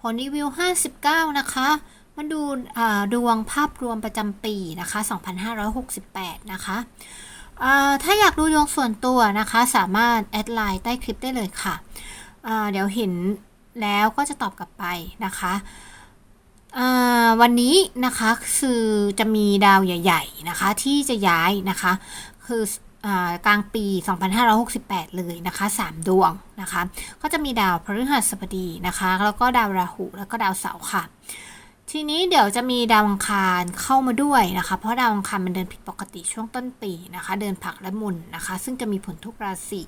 ผลรีวิว 59 นะคะ มาดูดวงภาพรวมประจำปีนะคะ 2568 นะคะถ้าอยากดูดวงส่วนตัวนะคะ สามารถแอดไลน์ใต้คลิปได้เลยค่ะ เดี๋ยวเห็นแล้วก็จะตอบกลับไปนะคะวันนี้นะคะคือจะมีดาวใหญ่ ๆนะคะที่จะย้ายนะคะ คือ กลางปี 2568 เลยนะคะ 3 ดวงนะคะ ก็จะมีดาวพฤหัสบดีนะคะ แล้วก็ดาวราหู แล้วก็ดาวเสาร์ค่ะ ทีนี้เดี๋ยวจะมีดาวอังคารเข้ามาด้วยนะคะ เพราะดาวอังคารมันเดินผิดปกติช่วงต้นปีนะคะ เดินผักและมุนนะคะ ซึ่งจะมีผลทุกราศี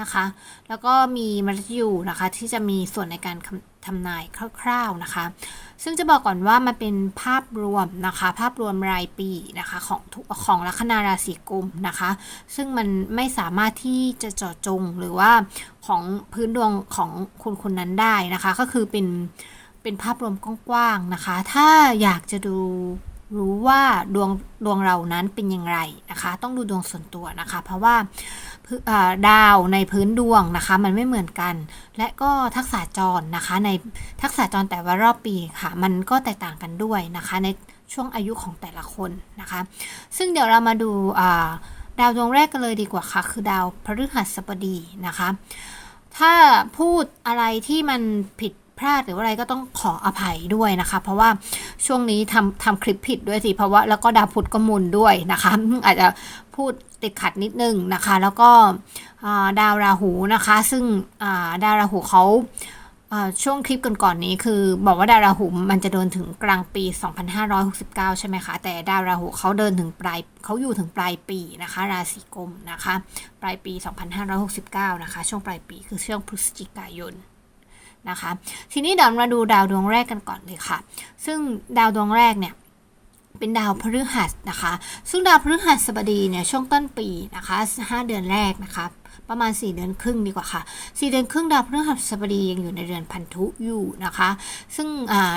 นะคะ แล้วก็มีมรรยูนะคะที่จะมีส่วนในการทำนายคร่าวๆนะคะ ซึ่งจะบอกก่อนว่ามันเป็นภาพรวมนะคะ ภาพรวมรายปีนะคะของทุกของลัคนาราศีกุมนะคะ ซึ่งมันไม่สามารถที่จะเจาะจงหรือว่าของพื้นดวงของคนคนนั้นได้นะคะ ก็คือเป็น เป็นภาพรวมกว้างๆนะคะ ถ้าอยากจะดูรู้ว่าดวงดวงเรานั้นเป็นอย่างไรนะคะ ต้องดูดวงส่วนตัวนะคะ เพราะว่าดาวในพื้นดวงนะคะ มันไม่เหมือนกัน และก็ทักษะจรนะคะ ในทักษะจรแต่ว่ารอบปีค่ะ มันก็แตกต่างกันด้วยนะคะ ในช่วงอายุของแต่ละคนนะคะ ซึ่งเดี๋ยวเรามาดูดาวดวงแรกกันเลยดีกว่าค่ะ คือดาวพฤหัสบดีนะคะ ถ้าพูดอะไรที่มันผิด พลาดหรืออะไรก็ต้องขออภัยด้วยนะคะ เพราะว่าช่วงนี้ทำทำคลิปผิดด้วยสิเพราะว่าแล้วก็ดาวพุธก็มุนด้วยนะคะ อาจจะพูดติดขัดนิดนึงนะคะ แล้วก็ดาวราหูนะคะ ซึ่งดาวราหูเขาช่วงคลิปก่อนๆนี้คือบอกว่าดาวราหูมันจะเดินถึงกลางปี 2569 ใช่ไหมคะ แต่ดาวราหูเขาเดินถึงปลายเขาอยู่ถึงปลายปีนะคะ ราศีกุมนะคะ ปลายปี 2569 นะคะ ช่วงปลายปีคือช่วงพฤศจิกายน นะคะ ทีนี้เดี๋ยวมาดูดาวดวงแรกกันก่อนเลยค่ะ ซึ่งดาวดวงแรกเนี่ยเป็นดาวพฤหัสนะคะ ซึ่งดาวพฤหัสบดีเนี่ยช่วงต้นปีนะคะ5เดือนแรกนะคะประมาณ 4 เดือนครึ่งดีกว่าค่ะ 4 เดือนครึ่งดาวพฤหัสบดียังอยู่ในเดือนพันธุอยู่นะคะ ซึ่งอ่า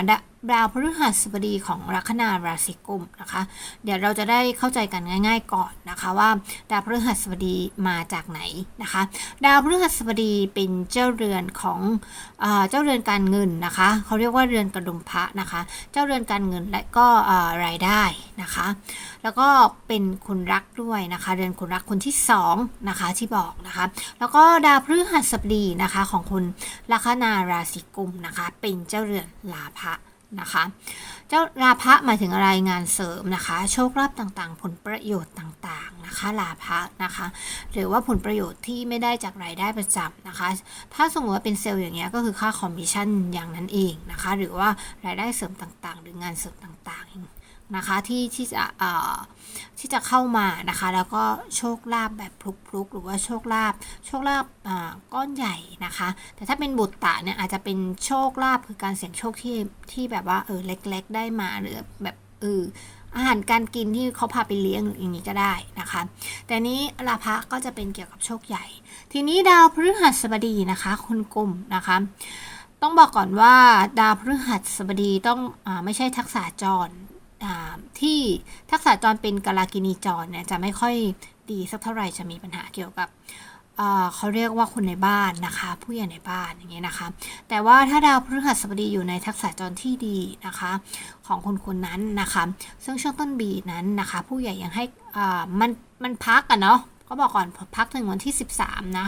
ดาวพฤหัสบดีของลัคนาราศีกุมนะคะ เดี๋ยวเราจะได้เข้าใจกันง่าย ๆ ก่อนนะคะว่า ดาวพฤหัสบดีมาจากไหนนะคะ ดาวพฤหัสบดีเป็นเจ้าเรือนของเจ้าเรือนการเงินนะคะเขาเรียกว่าเรือนกระดุมพระนะคะ เจ้าเรือนการเงินและก็รายได้นะคะ แล้วก็เป็นคนรักด้วยนะคะ เรือนคนรักคนที่2นะคะที่บอกนะคะ แล้วก็ดาวพฤหัสบดีนะคะของคนลัคนาราศีกุมนะคะ เป็นเจ้าเรือนลาภะ นะคะ เจ้าลาภะหมายถึงอะไรงานเสริมนะคะ โชคลาภต่างๆ ผลประโยชน์ต่างๆนะคะลาภะนะคะ หรือว่าผลประโยชน์ที่ไม่ได้จากรายได้ประจำนะคะ ถ้าสมมติว่าเป็นเซลล์อย่างเงี้ยก็คือค่าคอมมิชชั่นอย่างนั้นเองนะคะ หรือว่ารายได้เสริมต่างๆ หรืองานเสริมต่างๆ นะคะที่ที่จะที่จะเข้ามานะคะ แล้วก็โชคลาภแบบพลุกๆ หรือว่าโชคลาภโชคลาภก้อนใหญ่นะคะ แต่ถ้าเป็นบุตรตะเนี่ยอาจจะเป็นโชคลาภคือการเสี่ยงโชคที่ที่แบบว่าเออเล็ก ๆ ได้มาหรือแบบเอออาหารการกินที่เขาพาไปเลี้ยงอย่างนี้ก็ได้นะคะ แต่นี้ลาภะก็จะเป็นเกี่ยวกับโชคใหญ่ ทีนี้ดาวพฤหัสบดีนะคะคนกลุ่มนะคะต้องบอกก่อนว่าดาวพฤหัสบดีต้องอไม่ใช่ทักษะจร ที่ทักษะจรเป็นกาลากินีจรเนี่ยจะไม่ค่อยดีสักเท่าไหร่จะมีปัญหาเกี่ยวกับเขาเรียกว่าคนในบ้านนะคะ ผู้ใหญ่ในบ้านอย่างเงี้ยนะคะ แต่ว่าถ้าดาวพฤหัสบดีอยู่ในทักษะจรที่ดีนะคะ ของคนคนนั้นนะคะ ซึ่งช่วงต้นปีนั้นนะคะ ผู้ใหญ่ยังให้มันมันพักกันเนาะก็บอกก่อนพักถึงวันที่ 13 นะ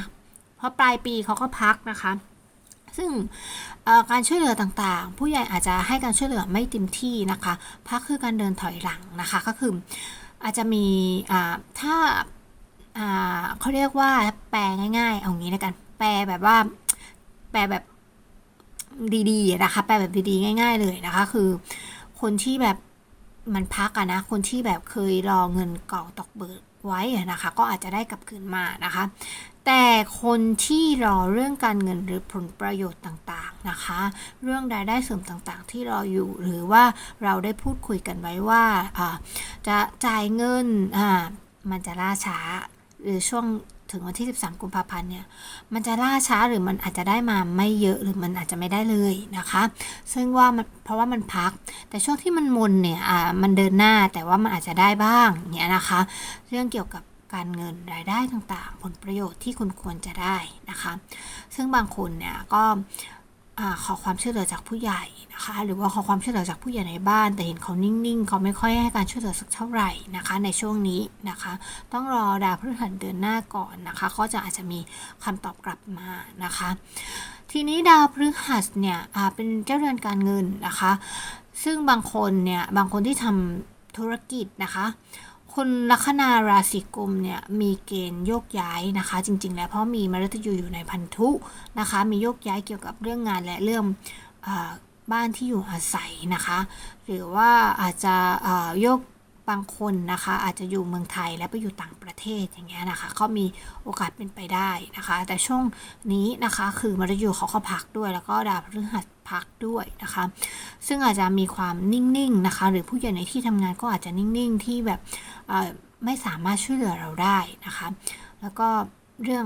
เพราะปลายปีเขาก็พักนะคะ ซึ่งการช่วยเหลือต่างๆ ผู้ใหญ่อาจจะให้การช่วยเหลือไม่เต็มที่นะคะ พักคือการเดินถอยหลังนะคะ ก็คืออาจจะมีถ้าเขาเรียกว่าแปลง่าย ๆ เอางี้แล้วกัน แปลแบบว่า แปลแบบดีๆนะคะ แปลแบบดีๆง่าย ๆ เลยนะคะ คือคนที่แบบมันพักอะนะ คนที่แบบเคยรอเงินเก่าตกเบิก ไว้นะคะ ก็อาจจะได้กลับคืนมานะคะ แต่คนที่รอเรื่องการเงินหรือผลประโยชน์ต่างๆนะคะ เรื่องรายได้เสริมต่างๆ ที่รออยู่หรือว่าเราได้พูดคุยกันไว้ว่าจะจ่ายเงินมันจะล่าช้าหรือช่วง ถึงวันที่ 13 กุมภาพันธ์เนี่ย มันจะล่าช้าหรือมันอาจจะได้มาไม่เยอะหรือมันอาจจะไม่ได้เลยนะคะ ซึ่งว่ามันเพราะว่ามันพัก แต่ช่วงที่มันมนเนี่ยอ่ามันเดินหน้าแต่ว่ามันอาจจะได้บ้างเนี่ยนะคะ เรื่องเกี่ยวกับการเงินรายได้ต่างๆ ผลประโยชน์ที่คุณควรจะได้นะคะ ซึ่งบางคนเนี่ยก็ อขอความช่วยเหลือจากผู้ใหญ่นะคะ หรือว่าขอความช่วยเหลือจากผู้ใหญ่ในบ้าน แต่เห็นเขานิ่งๆเขาไม่ค่อยให้การช่วยเหลือสักเท่าไหร่นะคะ ในช่วงนี้นะคะ ต้องรอดาวพฤหัสเดือนหน้าก่อนนะคะ ก็จะอาจจะมีคำตอบกลับมานะคะ ทีนี้ดาวพฤหัสเนี่ยเป็นเจ้าเรือนการเงินนะคะ ซึ่งบางคนเนี่ยบางคนที่ทำธุรกิจนะคะ คนลัคนาราศีกุมเนี่ยมีเกณฑ์โยกย้ายนะคะ จริง ๆ แล้วเพราะมีมฤตยูอยู่ในพันธุนะคะ มีโยกย้ายเกี่ยวกับเรื่องงานและเรื่องอบ้านที่อยู่อาศัยนะคะ หรือว่าอาจจะโยก บางคนนะคะ อาจจะอยู่เมืองไทยแล้วไปอยู่ต่างประเทศอย่างเงี้ยนะคะก็มีโอกาสเป็นไปได้นะคะ แต่ช่วงนี้นะคะคือมฤตยูเขาเขาพักด้วย แล้วก็ดาวพฤหัสพักด้วยนะคะ ซึ่งอาจจะมีความนิ่งๆนะคะ หรือผู้ใหญ่ในที่ทำงานก็อาจจะนิ่งๆที่แบบไม่สามารถช่วยเหลือเราได้นะคะ แล้วก็เรื่อง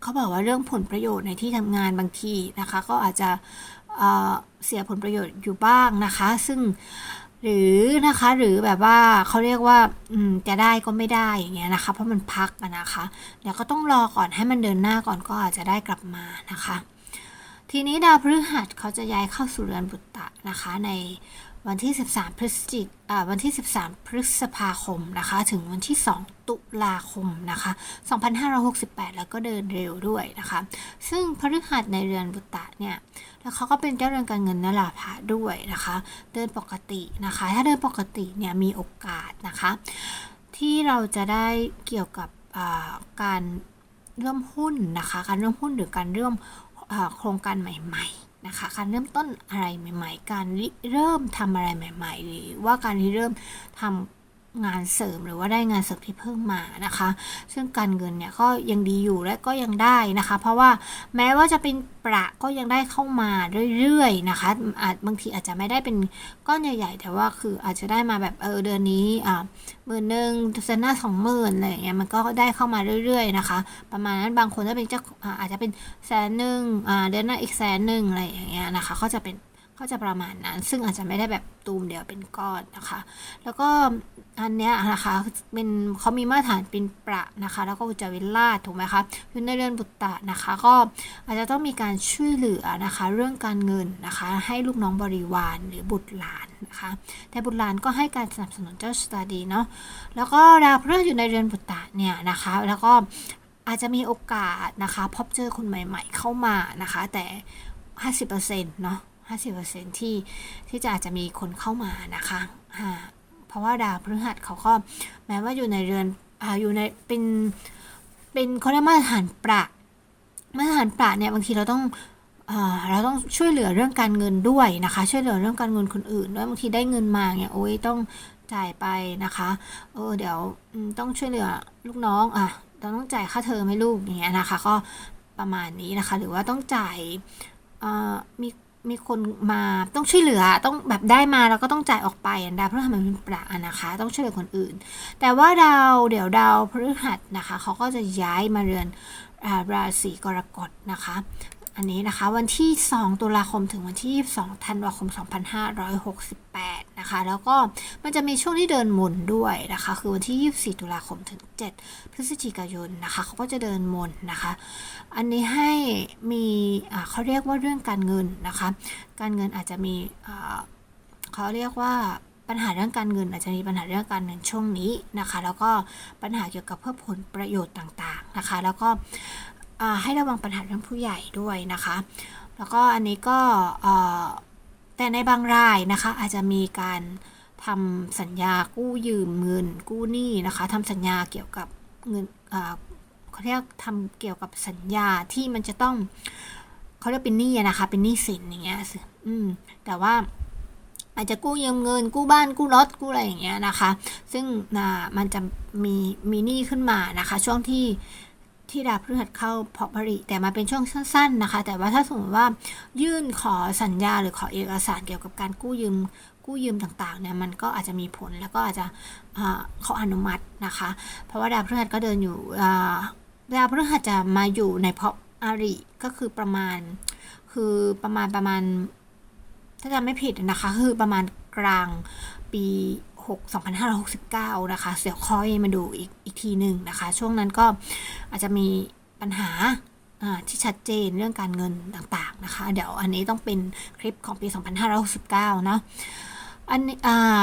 เขาบอกว่าเรื่องผลประโยชน์ในที่ทำงานบางทีนะคะ ก็อาจจะเเสียผลประโยชน์อยู่บ้างนะคะ ซึ่ง หรือนะคะหรือแบบว่าเขาเรียกว่าจะได้ก็ไม่ได้อย่างเงี้ยนะคะ เพราะมันพักนะคะเดี๋ยวก็ต้องรอก่อนให้มันเดินหน้าก่อนก็อาจจะได้กลับมานะคะ ทีนี้ดาวพฤหัสเขาจะย้ายเข้าสู่เรือนบุตตะนะคะ ในวันที่ 13 พฤศจิกวันที่ 13 พฤษภาคมนะคะ ถึงวันที่ 2 ตุลาคมนะคะ 2568 แล้วก็เดินเร็วด้วยนะคะ ซึ่งพฤหัสในเรือนบุตตะเนี่ย แล้วเขาก็เป็นเจ้าเรือนการเงินนลาภะด้วยนะคะ เดินปกตินะคะ ถ้าเดินปกติเนี่ยมีโอกาสนะคะ ที่เราจะได้เกี่ยวกับการเริ่มหุ้นนะคะ การเริ่มหุ้นหรือการเริ่มโครงการใหม่ ๆนะคะ การเริ่มต้นอะไรใหม่ ๆ การเริ่มทำอะไรใหม่ ๆ หรือว่าการที่เริ่มทำ งานเสริมหรือว่าได้งานเสริมที่เพิ่มมานะคะ ซึ่งการเงินเนี่ยก็ยังดีอยู่และก็ยังได้นะคะ เพราะว่าแม้ว่าจะเป็นประก็ยังได้เข้ามาเรื่อยๆนะคะอาจบางทีอาจจะไม่ได้เป็นก้อนใหญ่ ๆ แต่ว่าคืออาจจะได้มาแบบเออเดือนนี้อ่าหมื่นหนึ่งเดือนหน้าสองหมื่นอะไรอย่างเงี้ยมันก็ได้เข้ามาเรื่อยๆนะคะ ประมาณนั้นบางคนถ้าเป็นเจ้าอาจจะเป็นแสนหนึ่งอ่าเดือนหน้าอีกแสนหนึ่งอะไรอย่างเงี้ยนะคะก็จะเป็น ก็จะประมาณนั้น ซึ่งอาจจะไม่ได้แบบตูมเดียวเป็นก้อนนะคะ แล้วก็อันเนี้ยนะคะเป็นเขามีมาตรฐานเป็นประนะคะ แล้วก็อุจวิลาถูกไหมคะคือในเรืองบุตรนะคะ ก็อาจจะต้องมีการช่วยเหลือนะคะ เรื่องการเงินนะคะ ให้ลูกน้องบริวารหรือบุตรหลานนะคะ แต่บุตรหลานก็ให้การสนับสนุนเจ้าสตาดีเนาะแล้วก็ดาวพฤหัสอยู่ในเรือนบุตรเนี่ยนะคะ แล้วก็อาจจะมีโอกาสนะคะ พบเจอคนใหม่ ๆ เข้ามานะคะ แต่ 50%เนาะ 50%ที่ที่จะอาจจะมีคนเข้ามานะคะเพราะว่าดาวพฤหัสเขาก็แม้ว่าอยู่ในเรือนออยู่ในเป็นเป็นเขาเรียกมาตรฐานประมาตรฐานประเนี่ยบางทีเราต้องเราต้องช่วยเหลือเรื่องการเงินด้วยนะคะ ช่วยเหลือเรื่องการเงินคนอื่นด้วยบางทีได้เงินมาเนี่ยโอ้ยต้องจ่ายไปนะคะเออเดี๋ยวต้องช่วยเหลือลูกน้องอะเราต้องจ่ายค่าเทอมให้ลูกอย่างเงี้ยนะคะ ก็ประมาณนี้นะคะ หรือว่าต้องจ่ายมี มีคนมาต้องช่วยเหลือต้องแบบได้มาแล้วก็ต้องจ่ายออกไปอันดาวพฤหัสมันเป็นประนะคะ ต้องช่วยเหลือคนอื่น แต่ว่าดาวเดี๋ยวดาวพฤหัสนะคะเขาก็จะย้ายมาเรือนราศีกรกฎนะคะ อันนี้นะคะวันที่ 2 ตุลาคมถึงวันที่ 22 ธันวาคม 2568 นะคะ แล้วก็มันจะมีช่วงที่เดินมนด้วยนะคะ คือวันที่ 24 ตุลาคมถึง 7 พฤศจิกายนนะคะเขาก็จะเดินมนนะคะ อันนี้ให้มีเขาเรียกว่าเรื่องการเงินนะคะ การเงินอาจจะมีเขาเรียกว่าปัญหาเรื่องการเงินอาจจะมีปัญหาเรื่องการเงินช่วงนี้นะคะ แล้วก็ปัญหาเกี่ยวกับเพื่อผลประโยชน์ต่างๆนะคะ แล้วก็ให้ระวังปัญหาเรื่องผู้ใหญ่ด้วยนะคะ แล้วก็อันนี้ก็ แต่ในบางรายนะคะอาจจะมีการทำสัญญากู้ยืมเงินกู้หนี้นะคะทำสัญญาเกี่ยวกับเงินเขาเรียกทำเกี่ยวกับสัญญาที่มันจะต้องเขาเรียกเป็นหนี้นะคะ เป็นหนี้สินอย่างเงี้ยอืมแต่ว่าอาจจะกู้ยืมเงิน กู้บ้านกู้รถกู้อะไรอย่างเงี้ยนะคะ ซึ่งมันจะมีมีหนี้ขึ้นมานะคะ ช่วงที่ ที่ดาวพฤหัสเข้าพอผลิแต่มาเป็นช่วงสั้น ๆนะคะ แต่ว่าถ้าสมมติว่ายื่นขอสัญญาหรือขอเอกสารเกี่ยวกับการกู้ยืมกู้ยืมต่างๆเนี่ยมันก็อาจจะมีผลแล้วก็อาจจะเขาอนุมัตินะคะ เพราะว่าดาวพฤหัสก็เดินอยู่ดาวพฤหัสจะมาอยู่ในพออาริก็คือประมาณ คือประมาณประมาณ ถ้าจำไม่ผิดนะคะ คือประมาณกลางปี 6,2569 นะคะ เสียวค่อยมาดูอีกอีกทีหนึ่งนะคะ ช่วงนั้นก็อาจจะมีปัญหาที่ชัดเจนเรื่องการเงินต่างๆนะคะ เดี๋ยวอันนี้ต้องเป็นคลิปของปี 2569 เนาะอัน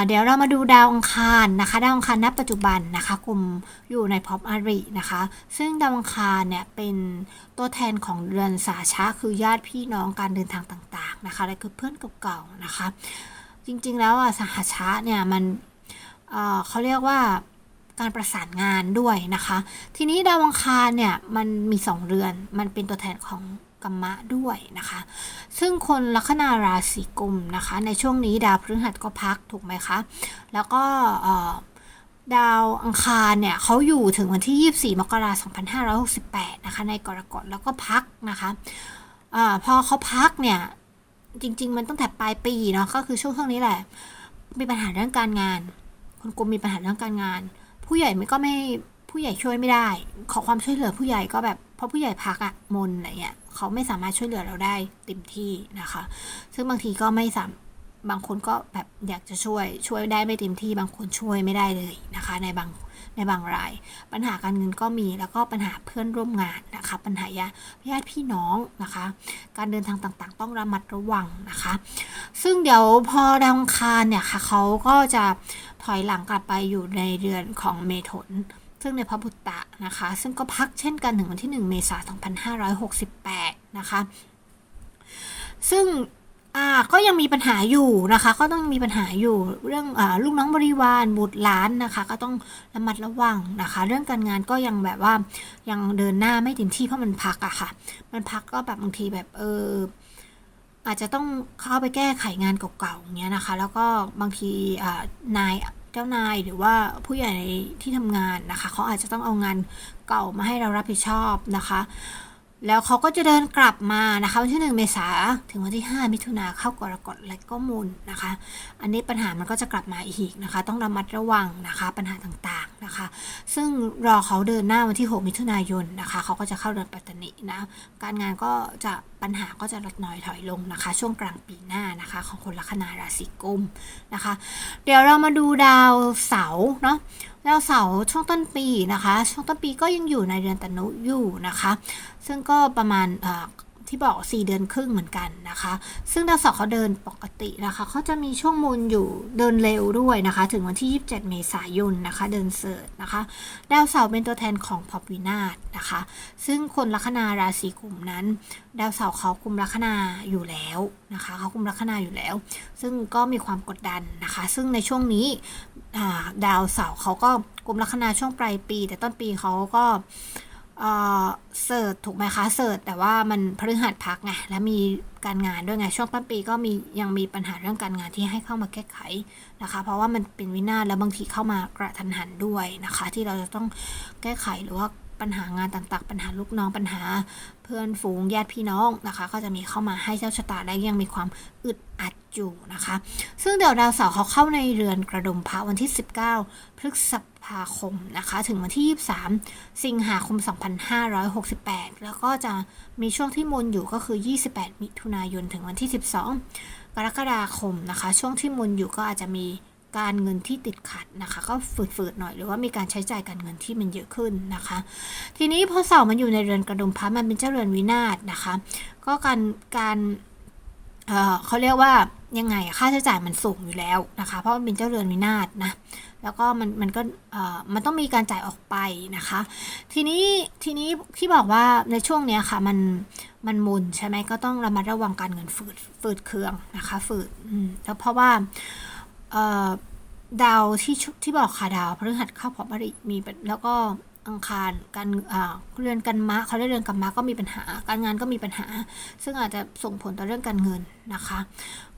เดี๋ยวเรามาดูดาวอังคารนะคะ ดาวอังคารณปัจจุบันนะคะกลุ่มอยู่ในพอปอารินะคะ ซึ่งดาวอังคารเนี่ยเป็นตัวแทนของเรือนสาชะคือญาติพี่น้องการเดินทางต่าง ๆนะคะและคือเพื่อนเก่าๆนะคะ จริงๆแล้วอะสหชาเนี่ยมัน เขาเรียกว่าการประสานงานด้วยนะคะ ทีนี้ดาวอังคารเนี่ยมันมีสองเรือน มันเป็นตัวแทนของกรรมะด้วยนะคะ ซึ่งคนลัคนาราศีกุมนะคะ ในช่วงนี้ดาวพฤหัสก็พักถูกไหมคะ แล้วก็ดาวอังคารเนี่ยเขาอยู่ถึงวันที่ 24 มกราคม 2568 นะคะ ในกรกฎแล้วก็พักนะคะอพอเขาพักเนี่ย จริง ๆ มันตั้งแต่ปลายปีเนาะก็คือช่วงช่วงนี้แหละ มีปัญหาเรื่องการงาน คนกลุ่มมีปัญหาเรื่องการงาน ผู้ใหญ่ไม่ก็ไม่ผู้ใหญ่ช่วยไม่ได้ ขอความช่วยเหลือผู้ใหญ่ก็แบบเพราะผู้ใหญ่พักอะมนอะไรเงี้ยเขาไม่สามารถช่วยเหลือเราได้เต็มที่นะคะ ซึ่งบางทีก็ไม่สามบางคนก็แบบอยากจะช่วยช่วยได้ไม่เต็มที่ บางคนช่วยไม่ได้เลยนะคะ ในบาง ในบางราย ปัญหาการเงินก็มีแล้วก็ปัญหาเพื่อนร่วมงานนะคะ ปัญหาญาติพี่น้องนะคะ การเดินทางต่างๆ ต้องระมัดระวังนะคะ ซึ่งเดี๋ยวพอดาวังคารเนี่ยค่ะเขาก็จะถอยหลังกลับไปอยู่ในเรือนของเมถุนซึ่งในพระบุตตะนะคะ ซึ่งก็พักเช่นกันถึงวันที่ 1 เมษายน 2568 นะคะ ซึ่ง ก็ยังมีปัญหาอยู่นะคะ ก็ต้องมีปัญหาอยู่เรื่องอลูกน้องบริวารบุตรล้านนะคะ ก็ต้องระมัดระวังนะคะ เรื่องการงานก็ยังแบบว่ายังเดินหน้าไม่เต็มที่เพราะมันพักอะค่ะ มันพักก็แบบบางทีแบบเอออาจจะต้องเข้าไปแก้ไขงานเก่าๆอย่างเงี้ยนะคะ แล้วก็บางทีนายเจ้านายหรือว่าผู้ใหญ่ที่ทำงานนะคะ เขาอาจจะต้องเอางานเก่ามาให้เรารับผิดชอบนะคะ แล้วเขาก็จะเดินกลับมานะคะวันที่ 1 เมษาถึงวันที่ 5 มิถุนาเข้ากรกฎและก็มูลนะคะ อันนี้ปัญหามันก็จะกลับมาอีกนะคะ ต้องระมัดระวังนะคะ ปัญหาต่างๆ นะคะ ซึ่งรอเขาเดินหน้าวันที่ 6 มิถุนายนนะคะ เขาก็จะเข้าเดือนปัตตานีนะ การงานก็จะปัญหาก็จะลดน้อยถอยลงนะคะ ช่วงกลางปีหน้านะคะ ของคนลัคนาราศีกุมนะคะ เดี๋ยวเรามาดูดาวเสาร์เนาะดาวเสาร์ช่วงต้นปีนะคะ ช่วงต้นปีก็ยังอยู่ในเดือนตนุอยู่นะคะ ซึ่งก็ประมาณ ที่บอก 4 เดือนครึ่งเหมือนกันนะคะ ซึ่งดาวเสาร์เขาเดินปกตินะคะเขาจะมีช่วงมูลอยู่เดินเร็วด้วยนะคะ ถึงวันที่ 27 เมษายนนะคะ เดินเสิร์ตนะคะ ดาวเสาร์เป็นตัวแทนของพอปวินาศนะคะ ซึ่งคนลัคนาราศีกลุ่มนั้น ดาวเสาร์เขากุมลัคนาอยู่แล้วนะคะเขากุมลัคนาอยู่แล้ว ซึ่งก็มีความกดดันนะคะ ซึ่งในช่วงนี้ดาวเสาร์เขาก็กุมลัคนาช่วงปลายปี แต่ต้นปีเขาก็ เสิร์ชถูกไหมคะเสิร์ชแต่ว่ามันพฤหัสพักไงและมีการงานด้วยไงช่วงต้นปีก็มียังมีปัญหาเรื่องการงานที่ให้เข้ามาแก้ไขนะคะ เพราะว่ามันเป็นวินาศแล้วบางทีเข้ามากระทันหันด้วยนะคะ ที่เราจะต้องแก้ไขหรือว่าปัญหางานต่างๆ ปัญหาลูกน้องปัญหาเพื่อนฝูงญาติพี่น้องนะคะ ก็จะมีเข้ามาให้เจ้าชะตาได้ยังมีความอึดอัดอยู่นะคะ ซึ่งเดี๋ยวดาวเสาร์เขาเข้าในเรือนกระดมพระวันที่ 19 พฤษภาคมนะคะ ถึงวันที่ 23 สิงหาคม 2568 แล้วก็จะมีช่วงที่มนอยู่ก็คือ 28 มิถุนายนถึงวันที่ 12 กรกฎาคมนะคะ ช่วงที่มนอยู่ก็อาจจะมีการเงินที่ติดขัดนะคะ ก็ฝืดๆหน่อยหรือว่ามีการใช้จ่ายการเงินที่มันเยอะขึ้นนะคะ ทีนี้พอเสามันอยู่ในเรือนกระดุมพระมันเป็นเจ้าเรือนวินาศนะคะ ก็การการเเขาเรียกว่ายังไงค่าใช้จ่ายมันสูงอยู่แล้วนะคะ เพราะมันเป็นเจ้าเรือนวินาศนะ แล้วก็มันมันก็มันต้องมีการจ่ายออกไปนะคะ ทีนี้ทีนี้ที่บอกว่าในช่วงนี้ค่ะมันมันมุนใช่ไหมก็ต้องระมัดระวังการเงินฝืดฝืดเครื่องนะคะฝืดแล้วเพราะว่าดาวที่ที่บอกค่ะดาวพฤหัสเข้าพอบริมีแล้วก็ อังคารการเรือนกันมะเขาเรียกเรือนกันมะก็มีปัญหา การงานก็มีปัญหา ซึ่งอาจจะส่งผลต่อเรื่องการเงินนะคะ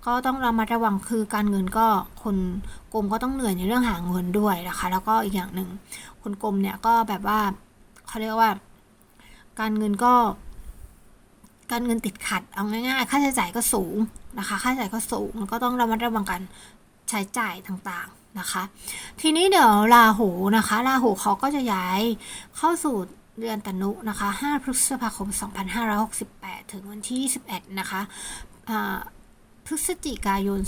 ก็ต้องเรามาระวังคือการเงินก็คนกรมก็ต้องเหนื่อยในเรื่องหาเงินด้วยนะคะ แล้วก็อีกอย่างหนึ่งคนกรมเนี่ยก็แบบว่าเขาเรียกว่า การเงินก็ การเงินติดขัดเอาง่ายๆค่าใช้จ่ายก็สูงนะคะ ค่าใช้จ่ายก็สูงก็ต้องระมัดระวังกันใช้จ่ายต่างๆ นะคะ ทีนี้เดี๋ยวราหูนะคะราหูเขาก็จะย้ายเข้าสู่เดือนตนุนะคะ 5 พฤษภาคม 2568 ถึงวันที่ 21 นะคะพฤศจิกายน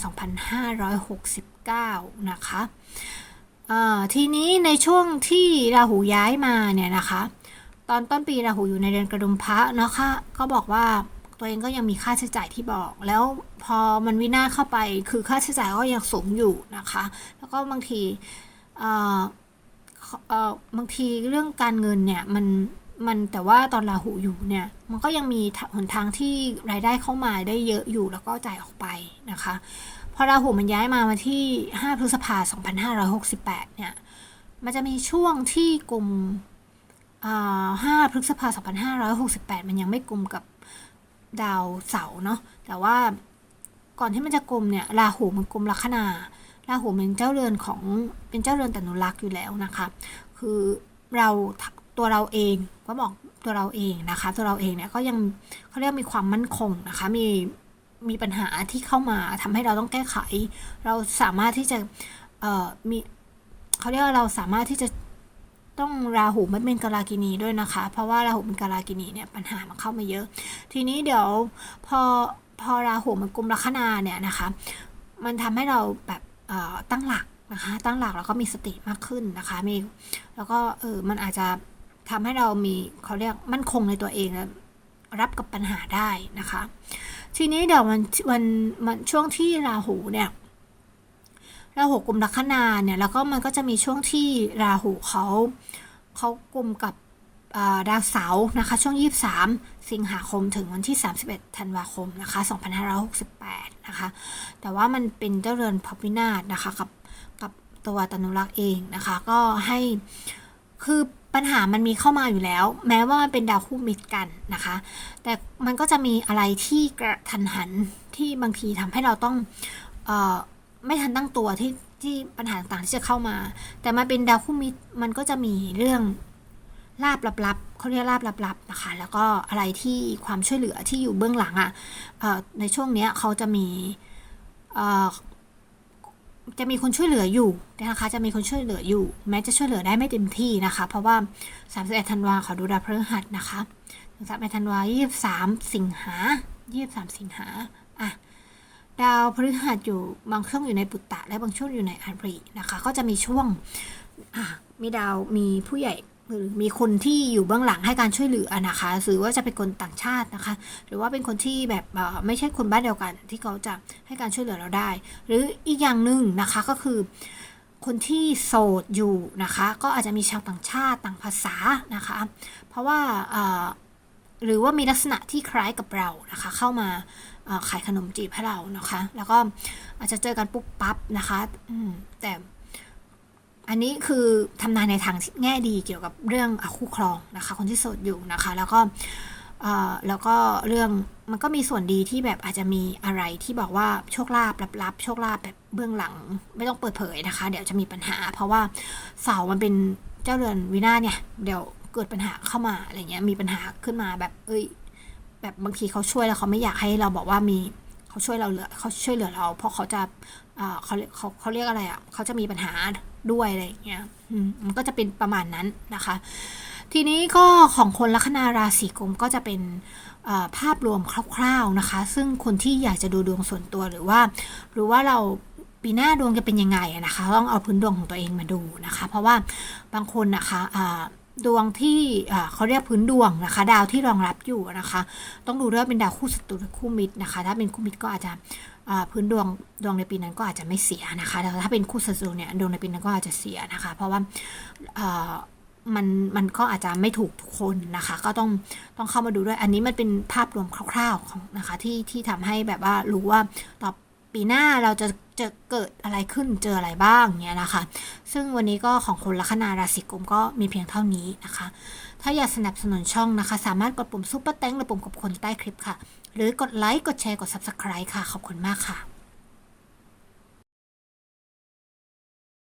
2569 นะคะทีนี้ในช่วงที่ราหูย้ายมาเนี่ยนะคะ ตอนต้นปีราหูอยู่ในเดือนกระดุมพระนะคะ ก็บอกว่า ตัวเองก็ยังมีค่าใช้จ่ายที่บอก แล้วพอมันวินาศเข้าไปคือค่าใช้จ่ายก็ยังสูงอยู่นะคะ แล้วก็บางทีบางทีเรื่องการเงินเนี่ยมันมันแต่ว่าตอนราหูอยู่เนี่ยมันก็ยังมีหนทางที่รายได้เข้ามาได้เยอะอยู่แล้วก็จ่ายออกไปนะคะพอราหูมันย้ายมามาที่ 5 พฤษภาคม2568 เนี่ยมันจะมีช่วงที่กลุ่ม5พฤษภาคม2568 มันยังไม่กลุ่มกับ ดาวเสาร์เนาะแต่ว่าก่อนที่มันจะกลมเนี่ยราหูมันกลมลัคนาราหูเป็นเจ้าเรือนของเป็นเจ้าเรือนตนุรักษ์อยู่แล้วนะคะ คือเราตัวเราเองก็บอกตัวเราเองนะคะ ตัวเราเองเนี่ยก็ยังเขาเรียกมีความมั่นคงนะคะมีมีปัญหาที่เข้ามาทำให้เราต้องแก้ไข เราสามารถที่จะเอ่อมีเขาเรียกว่าเราสามารถที่จะ ต้องราหูไม่เป็นกาลากินีด้วยนะคะ เพราะว่าราหูเป็นกาลากินีเนี่ยปัญหามันเข้ามาเยอะ ทีนี้เดี๋ยวพอพอราหูมันกลุ่มลัคนาเนี่ยนะคะ มันทำให้เราแบบตั้งหลักนะคะตั้งหลักแล้วก็มีสติมากขึ้นนะคะมีแล้วก็เออมันอาจจะทำให้เรามีเขาเรียกมั่นคงในตัวเองและรับกับปัญหาได้นะคะ ทีนี้เดี๋ยวมันวันมันช่วงที่ราหูเนี่ย ราหูกลุ่มลัคนาเนี่ยแล้วก็มันก็จะมีช่วงที่ราหูเขาเขากลุ่มกับดาวเสาร์นะคะ ช่วง 23 สิงหาคมถึงวันที่ 31 ธันวาคมนะคะ 2568 นะคะ แต่ว่ามันเป็นเจ้าเรือนพพินาศนะคะ กับกับตัวตนุรักษ์เองนะคะ ก็ให้คือปัญหามันมีเข้ามาอยู่แล้ว แม้ว่ามันเป็นดาวคู่มิตรกันนะคะ แต่มันก็จะมีอะไรที่กระทันหันที่บางทีทำให้เราต้องออ ไม่ทันตั้งตัวที่ที่ปัญหาต่างๆที่จะเข้ามา แต่มาเป็นดาวคู่มิตรมันก็จะมีเรื่องลาบลับๆเขาเรียกลาบลับๆนะคะ แล้วก็อะไรที่ความช่วยเหลือที่อยู่เบื้องหลังอะ่ะในช่วงนี้เขาจะมีจะมีคนช่วยเหลืออยู่นะคะจะมีคนช่วยเหลืออยู่ แม้จะช่วยเหลือได้ไม่เต็มที่นะคะ เพราะว่า31ธันวาขอดูดาวพฤหัสนะคะ31ธันวา23 สิงหา23 สิงหาอะ ดาวพฤหัสอยู่บางช่วงอยู่ในปุตตะ และบางช่วงอยู่ในอารีนะคะ ก็จะมีช่วงมีดาวมีผู้ใหญ่หรือมีคนที่อยู่เบื้องหลังให้การช่วยเหลือนะคะหรือว่าจะเป็นคนต่างชาตินะคะ หรือว่าเป็นคนที่แบบไม่ใช่คนบ้านเดียวกัน ที่เขาจะให้การช่วยเหลือเราได้ หรืออีกอย่างหนึ่งนะคะก็คือ คนที่โสดอยู่นะคะ ก็อาจจะมีชาวต่างชาติต่างภาษานะคะ เพราะว่าหรือว่ามีลักษณะที่คล้ายกับเรานะคะ เข้ามา ขายขนมจีบให้เรานะคะ แล้วก็อาจจะเจอกันปุ๊บปั๊บนะคะแต่อันนี้คือทำนายในทางแง่ดีเกี่ยวกับเรื่องอคู่ครองนะคะ คนที่โสดอยู่นะคะ แล้วก็แล้วก็เรื่องมันก็มีส่วนดีที่แบบอาจจะมีอะไรที่บอกว่าโชคลาภลับๆโชคลาภแบบเบื้องหลัง ไม่ต้องเปิดเผยนะคะ เดี๋ยวจะมีปัญหา เพราะว่าเสามันเป็นเจ้าเรือนวินาเนี่ยเดี๋ยวเกิดปัญหาเข้ามาอะไรเงี้ยมีปัญหาขึ้นมาแบบเอ้ย แบบบางทีเขาช่วยแล้วเขาไม่อยากให้เราบอกว่ามีเขาช่วยเราเหลือเขาช่วยเหลือเรา เพราะเขาจะเขาเขาเขาเรียกอะไรอะเขาจะมีปัญหาด้วยอะไรเงี้ยมันก็จะเป็นประมาณนั้นนะคะ ทีนี้ก็ของคนลัคนาราศีกุมก็จะเป็นภาพรวมคร่าว ๆนะคะ ซึ่งคนที่อยากจะดูดวงส่วนตัวหรือว่า หรือว่าเราปีหน้าดวงจะเป็นยังไงนะคะ ต้องเอาพื้นดวงของตัวเองมาดูนะคะ เพราะว่าบางคนนะคะ ดวงที่เขาเรียกพื้นดวงนะคะ ดาวที่รองรับอยู่นะคะ ต้องดูด้วยเป็นดาวคู่ศัตรูหรือคู่มิตรนะคะ ถ้าเป็นคู่มิตรก็อาจจะพื้นดวงดวงในปีนั้นก็อาจจะไม่เสียนะคะแต่ถ้าเป็นคู่ศัตรูเนี่ยดวงในปีนั้นก็อาจจะเสียนะคะ เพราะว่ามันมันก็อาจจะไม่ถูกทุกคนนะคะ ก็ต้องต้องเข้ามาดูด้วยอันนี้มันเป็นภาพรวมคร่าวๆของนะคะที่ที่ทำให้แบบว่ารู้ว่าต่อปีหน้าเราจะ จะเกิดอะไรขึ้นเจออะไรบ้างเนี่ยนะคะ ซึ่งวันนี้ก็ของคนลัคนาราศีกุมก็มีเพียงเท่านี้นะคะ ถ้าอยากสนับสนุนช่องนะคะ สามารถกดปุ่มซุปเปอร์แตงหรือปุ่มกดคนใต้คลิปค่ะ หรือกดไลค์กดแชร์กด Subscribe ค่ะ ขอบคุณมากค่ะ